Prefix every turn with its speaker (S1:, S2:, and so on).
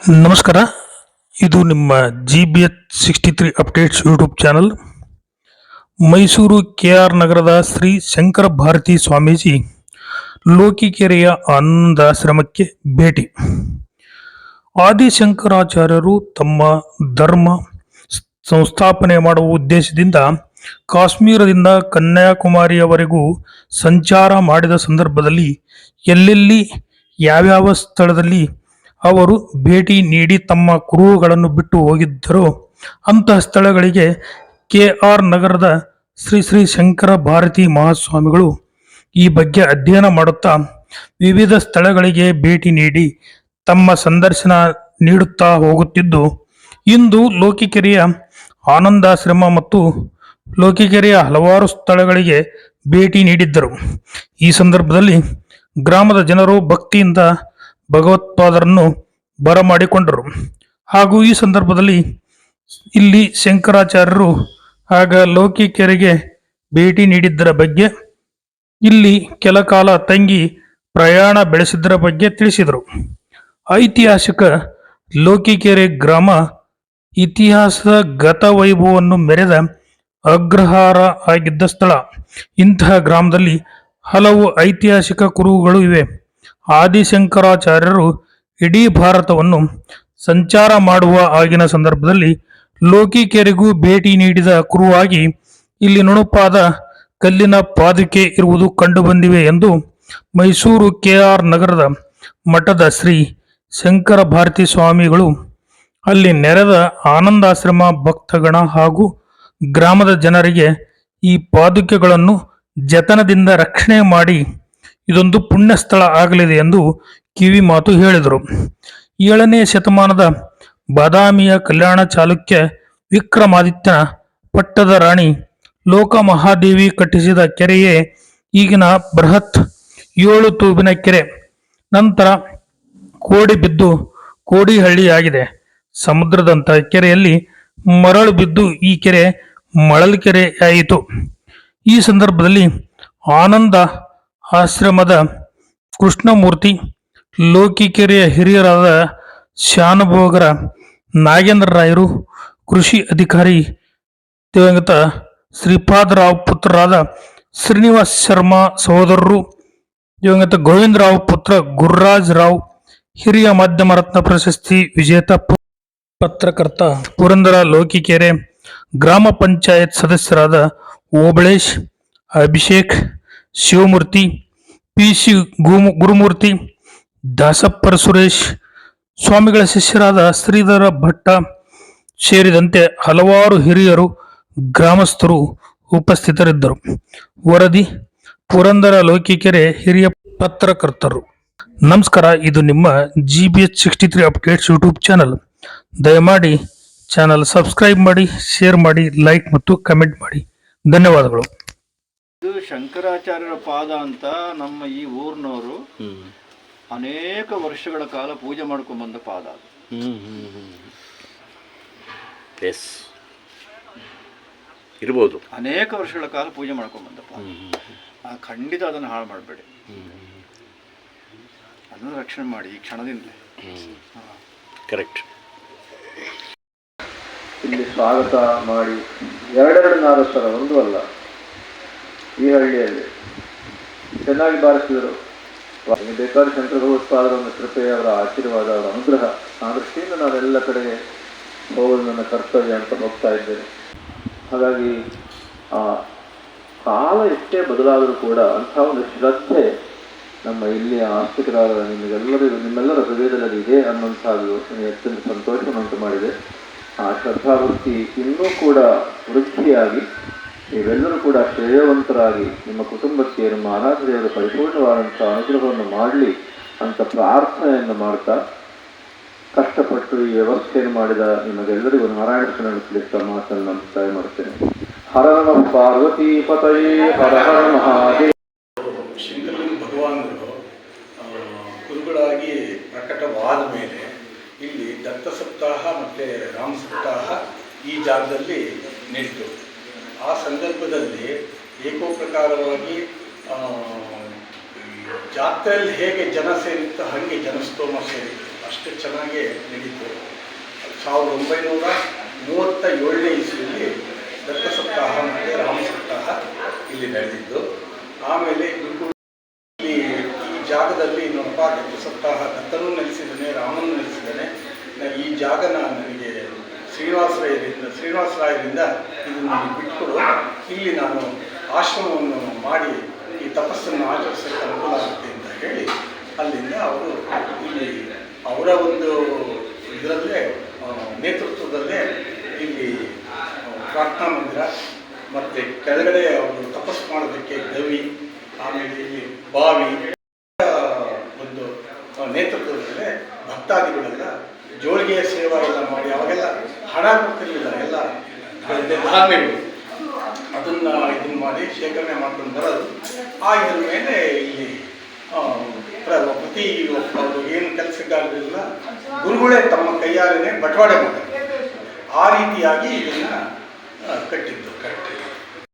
S1: ನಮಸ್ಕಾರ. ಇದು ನಿಮ್ಮ G B H sixty three updates YouTube channel Mysuru K R ನಗರದ ಶ್ರೀ ಶಂಕರ ಭಾರತಿ ಸ್ವಾಮೀಜಿ ಲೋಕಿಕೆರೆಯ ಆನಂದಾಶ್ರಮಕ್ಕೆ ಭೇಟಿ. ಆದಿಶಂಕರಾಚಾರ್ಯರು ತಮ್ಮ ಧರ್ಮ ಸಂಸ್ಥಾಪನೆ ಮಾಡುವ ಉದ್ದೇಶದಿಂದ ಕಾಶ್ಮೀರದಿಂದ ಕನ್ಯಾಕುಮಾರಿಯವರೆಗೂ ಸಂಚಾರ ಮಾಡಿದ ಸಂದರ್ಭದಲ್ಲಿ ಎಲ್ಲೆಲ್ಲಿ, ಯಾವ್ಯಾವ ಸ್ಥಳದಲ್ಲಿ ಅವರು ಭೇಟಿ ನೀಡಿ ತಮ್ಮ ಕುರುಹುಗಳನ್ನು ಬಿಟ್ಟು ಹೋಗಿದ್ದರು. ಅಂತಹ ಸ್ಥಳಗಳಿಗೆ ಕೆ ಆರ್ ನಗರದ ಶ್ರೀ ಶ್ರೀ ಶಂಕರ ಭಾರತಿ ಮಹಾಸ್ವಾಮಿಗಳು ಈ ಬಗ್ಗೆ ಅಧ್ಯಯನ ಮಾಡುತ್ತಾ ವಿವಿಧ ಸ್ಥಳಗಳಿಗೆ ಭೇಟಿ ನೀಡಿ ತಮ್ಮ ಸಂದರ್ಶನ ನೀಡುತ್ತಾ ಹೋಗುತ್ತಿದ್ದು, ಇಂದು ಲೋಕಿಕೆರೆಯ ಆನಂದಾಶ್ರಮ ಮತ್ತು ಲೋಕಿಕೆರೆಯ ಹಲವಾರು ಸ್ಥಳಗಳಿಗೆ ಭೇಟಿ ನೀಡಿದ್ದರು. ಈ ಸಂದರ್ಭದಲ್ಲಿ ಗ್ರಾಮದ ಜನರು ಭಕ್ತಿಯಿಂದ ಭಗವತ್ಪಾದರನ್ನು ಬರಮಾಡಿಕೊಂಡರು. ಹಾಗೂ ಈ ಸಂದರ್ಭದಲ್ಲಿ ಇಲ್ಲಿ ಶಂಕರಾಚಾರ್ಯರು ಆಗ ಲೋಕಿಕೆರೆಗೆ ಭೇಟಿ ನೀಡಿದ್ದರ ಬಗ್ಗೆ, ಇಲ್ಲಿ ಕೆಲ ಕಾಲ ತಂಗಿ ಪ್ರಯಾಣ ಬೆಳೆಸಿದ್ದರ ಬಗ್ಗೆ ತಿಳಿಸಿದರು. ಐತಿಹಾಸಿಕ ಲೋಕಿಕೆರೆ ಗ್ರಾಮ ಇತಿಹಾಸದ ಗತವೈಭವವನ್ನು ಮೆರೆದ ಅಗ್ರಹಾರ ಆಗಿದ್ದ ಸ್ಥಳ. ಇಂತಹ ಗ್ರಾಮದಲ್ಲಿ ಹಲವು ಐತಿಹಾಸಿಕ ಕುರುಹುಗಳು ಇವೆ. ಆದಿಶಂಕರಾಚಾರ್ಯರು ಇಡೀ ಭಾರತವನ್ನು ಸಂಚಾರ ಮಾಡುವ ಆಗಿನ ಸಂದರ್ಭದಲ್ಲಿ ಲೋಕಿಕೆರೆಗೂ ಭೇಟಿ ನೀಡಿದ ಕುರುವಾಗಿ ಇಲ್ಲಿ ನುಣುಪಾದ ಕಲ್ಲಿನ ಪಾದುಕೆ ಇರುವುದು ಕಂಡುಬಂದಿವೆ ಎಂದು ಮೈಸೂರು ಕೆಆರ್ ನಗರದ ಮಠದ ಶ್ರೀ ಶಂಕರ ಭಾರತಿ ಸ್ವಾಮಿಗಳು, ಅಲ್ಲಿ ನೆರೆದ ಆನಂದಾಶ್ರಮ ಭಕ್ತಗಣ ಹಾಗೂ ಗ್ರಾಮದ ಜನರಿಗೆ ಈ ಪಾದುಕೆಗಳನ್ನು ಜತನದಿಂದ ರಕ್ಷಣೆ ಮಾಡಿ ಇದೊಂದು ಪುಣ್ಯ ಸ್ಥಳ ಆಗಲಿದೆ ಎಂದು ಕಿವಿ ಮಾತು ಹೇಳಿದರು. ಏಳನೇ ಶತಮಾನದ ಬಾದಾಮಿಯ ಕಲ್ಯಾಣ ಚಾಲುಕ್ಯ ವಿಕ್ರಮಾದಿತ್ಯನ ಪಟ್ಟದ ರಾಣಿ ಲೋಕ ಮಹಾದೇವಿ ಕಟ್ಟಿಸಿದ ಕೆರೆಯೇ ಈಗಿನ ಬೃಹತ್ ಏಳು ತೂಬಿನ ಕೆರೆ. ನಂತರ ಕೋಡಿ ಬಿದ್ದು ಕೋಡಿಹಳ್ಳಿಯಾಗಿದೆ. ಸಮುದ್ರದಂತಹ ಕೆರೆಯಲ್ಲಿ ಮರಳು ಬಿದ್ದು ಈ ಕೆರೆ ಮಳಲ್ ಕೆರೆಯಾಯಿತು ಈ ಸಂದರ್ಭದಲ್ಲಿ ಆನಂದ ಆಶ್ರಮದ ಕೃಷ್ಣಮೂರ್ತಿ, ಲೋಕಿಕೆರೆಯ ಹಿರಿಯರಾದ ಶಾನುಭೋಗರ ನಾಗೇಂದ್ರ ರಾಯರು, ಕೃಷಿ ಅಧಿಕಾರಿ ದಿವಂಗತ ಶ್ರೀಪಾದರಾವ್ ಪುತ್ರರಾದ ಶ್ರೀನಿವಾಸ್ ಶರ್ಮಾ ಸಹೋದರರು, ದಿವಂಗತ ಗೋವಿಂದರಾವ್ ಪುತ್ರ ಗುರುರಾಜ್ ರಾವ್, ಹಿರಿಯ ಮಾಧ್ಯಮ ರತ್ನ ಪ್ರಶಸ್ತಿ ವಿಜೇತ ಪತ್ರಕರ್ತ ಪುರಂದರ ಲೋಕಿಕೆರೆ, ಗ್ರಾಮ ಪಂಚಾಯತ್ ಸದಸ್ಯರಾದ ಓಬಳೇಶ್, ಅಭಿಷೇಕ್ ಶಿವಮೂರ್ತಿ ಪಿ ಸಿ ಗುಮು, ಗುರುಮೂರ್ತಿ, ದಾಸಪ್ಪರ ಸುರೇಶ್, ಸ್ವಾಮಿಗಳ ಶಿಷ್ಯರಾದ ಶ್ರೀಧರ ಭಟ್ಟ ಸೇರಿದಂತೆ ಹಲವಾರು ಹಿರಿಯರು, ಗ್ರಾಮಸ್ಥರು ಉಪಸ್ಥಿತರಿದ್ದರು. ವರದಿ, ಪುರಂದರ ಲೌಕಿಕೆರೆ ಹಿರಿಯ ಪತ್ರಕರ್ತರು. ನಮಸ್ಕಾರ, ಇದು ನಿಮ್ಮ G B H sixty three updates YouTube channel ದಯಮಾಡಿ ಚಾನಲ್ ಸಬ್ಸ್ಕ್ರೈಬ್ ಮಾಡಿ ಶೇರ್ ಮಾಡಿ ಲೈಕ್ ಮತ್ತು ಕಮೆಂಟ್ ಮಾಡಿ. ಧನ್ಯವಾದಗಳು.
S2: ಇದು ಶಂಕರಾಚಾರ್ಯರ ಪಾದ ಅಂತ ನಮ್ಮ ಈ ಊರಿನವರು ಅನೇಕ ವರ್ಷಗಳ ಕಾಲ ಪೂಜೆ ಮಾಡ್ಕೊಂಡ್ ಬಂದ ಪಾದ ಅದು.
S3: ಎಸ್ ಇರ್ಬೋದು.
S2: ಅನೇಕ ವರ್ಷಗಳ ಕಾಲ ಪೂಜೆ ಮಾಡ್ಕೊಂಡ್ ಬಂದ ಪಾದ. ಆ, ಖಂಡಿತ ಅದನ್ನು ಹಾಳು ಮಾಡಬೇಡಿ. ಅದನ್ನು ರಕ್ಷಣೆ ಮಾಡಿ ಈ ಕ್ಷಣದಿಂದಲೇ.
S3: ಕರೆಕ್ಟ್
S4: ಇಲ್ಲಿ ಸ್ವಾಗತ ಮಾಡಿ. ಎರಡೆರಡು ನಾಲ್ಕು ಸಲ ಒಂದು ಅಲ್ಲ. ಈ ಹಳ್ಳಿಯಲ್ಲಿ. ಚೆನ್ನಾಗಿ ಬಾರಿಸಿದರು. ಬೇಕಾದ ಶಂಕರ ಭಗವತ್ಪಾದರ ಒಂದು ಕೃಪೆ, ಅವರ ಆಶೀರ್ವಾದ, ಅವರ ಅನುಗ್ರಹ, ಆ ದೃಷ್ಟಿಯಿಂದ ನಾವೆಲ್ಲ ಕಡೆಗೆ ಹೋಗೋದು ನನ್ನ ಕರ್ತವ್ಯ ಅಂತ ಹೋಗ್ತಾ ಇದ್ದೇನೆ. ಹಾಗಾಗಿ, ಆ ಕಾಲ ಎಷ್ಟೇ ಬದಲಾದರೂ ಕೂಡ ಅಂಥ ಒಂದು ಶ್ರದ್ಧೆ ನಮ್ಮ ಇಲ್ಲಿಯ ಆಸ್ತಿಕರಾದ ನಿಮಗೆಲ್ಲರಿಗೂ, ನಿಮ್ಮೆಲ್ಲರ ಹೃದಯದಲ್ಲಿ ಇದೆ ಅನ್ನುವಂಥದ್ದು ಅತ್ಯಂತ ಸಂತೋಷವನ್ನುಂಟು ಮಾಡಿದೆ ಆ ಶ್ರದ್ಧಾಭಕ್ತಿ ಇನ್ನೂ ಕೂಡ ವೃದ್ಧಿಯಾಗಿ ನೀವೆಲ್ಲರೂ ಕೂಡ ಶ್ರೇಯವಂತರಾಗಿ ನಿಮ್ಮ ಕುಟುಂಬಕ್ಕೆ ನಿಮ್ಮ ಆರಾಧನೆಯವರು ಪರಿಪೂರ್ಣವಾದಂಥ ಅನುಗ್ರಹವನ್ನು ಮಾಡಲಿ ಅಂತ ಪ್ರಾರ್ಥನೆಯನ್ನು ಮಾಡ್ತಾ ಕಷ್ಟಪಟ್ಟು ಈ ವ್ಯವಸ್ಥೆಯನ್ನು ಮಾಡಿದ ನಿಮಗೆಲ್ಲರಿಗೂ ನಾರಾಯಣ ತಿಳಿಸ್ತಾ ಮಾತನ್ನು ಮುಕ್ತಾಯ ಮಾಡುತ್ತೇನೆ. ಹರ ನಮ ಪಾರ್ವತಿ ಪತಯೇ, ಹರ ಹರ ಮಹಾದೇವ.
S5: ಶಂಕರಲಿಂಗ ಭಗವಾನರು ಗುರುಗಳಾಗಿ ಪ್ರಕಟವಾದ ಮೇಲೆ ಇಲ್ಲಿ ದತ್ತ ಸಪ್ತಾಹ ಮತ್ತು ರಾಮ ಸಪ್ತಾಹ ಈ ಜಾಗದಲ್ಲಿ ನಡೀತು ಆ ಸಂದರ್ಭದಲ್ಲಿ ಏಕೋಪ್ರಕಾರವಾಗಿ ಜಾತ್ರೆಯಲ್ಲಿ ಹೇಗೆ ಜನ ಸೇರಿತ್ತು, ಹಾಗೆ ಜನಸ್ತೋಮ ಸೇರಿತ್ತು. ಅಷ್ಟು ಚೆನ್ನಾಗಿ ನಡೀತು. ಸಾವಿರದ ಒಂಬೈನೂರ ಮೂವತ್ತ ಏಳನೇ ಇಸ್ವಿಯಲ್ಲಿ ದತ್ತ ಸಪ್ತಾಹ ಮತ್ತು ರಾಮ ಸಪ್ತಾಹ ಇಲ್ಲಿ ನಡೆದಿದ್ದು. ಆಮೇಲೆ ಇಲ್ಲಿ ಈ ಜಾಗದಲ್ಲಿ ನೋಡಪ್ಪ ದತ್ತ ಸಪ್ತಾಹ ದತ್ತನೂ ನೆಲೆಸಿದ್ದಾನೆ ರಾಮನೂ ನೆಲೆಸಿದ್ದಾನೆ. ಈ ಜಾಗನ ನನಗೆ ಶ್ರೀನಿವಾಸರಾಯರಿಂದ ಶ್ರೀನಿವಾಸರಾಯರಿಂದ ಇದು ನನಗೆ ಬಿಟ್ಕೊಡು. ಇಲ್ಲಿ ನಾನು ಆಶ್ರಮವನ್ನು ಮಾಡಿ ಈ ತಪಸ್ಸನ್ನು ಆಚರಿಸೋಕ್ಕೆ ಅನುಕೂಲ ಆಗುತ್ತೆ ಅಂತ ಹೇಳಿ ಅಲ್ಲಿಂದ ಅವರು ಇಲ್ಲಿ ಅವರ ಒಂದು ಇದರಲ್ಲೇ ನೇತೃತ್ವದಲ್ಲೇ ಇಲ್ಲಿ ಪ್ರಾರ್ಥನಾ ಮಂದಿರ ಮತ್ತು ಕೆಳಗಡೆ ಅವರು ತಪಸ್ಸು ಮಾಡೋದಕ್ಕೆ ಗವಿ, ಆಮೇಲೆ ಇಲ್ಲಿ ಬಾವಿ ಒಂದು ನೇತೃತ್ವದಲ್ಲೇ ಭಕ್ತಾದಿಗಳೆಲ್ಲ ಜೋಳಿಗೆಯ ಸೇವಾ ಎಲ್ಲ ಮಾಡಿ, ಅವಾಗೆಲ್ಲ ಹಣ ಕೊಡ್ತಿರ್ಲಿಲ್ಲ, ಎಲ್ಲ ಧಾನ್ಯಗಳು ಅದನ್ನ ಇದನ್ನ ಮಾಡಿ ಶೇಖರಣೆ ಮಾಡ್ಕೊಂಡು ಬರೋದು. ಆ ಇದ್ರ ಮೇಲೆ ಇಲ್ಲಿ ಪ್ರತಿ ಅವರು ಏನು ಕೆಲಸಕ್ಕಾಗಲಿಲ್ಲ ಗುರುಗಳೇ ತಮ್ಮ ಕೈಯಾರೆ ಬಟವಾಡೆ ಮಾಡ್ತಾರೆ. ಆ ರೀತಿಯಾಗಿ ಇದನ್ನ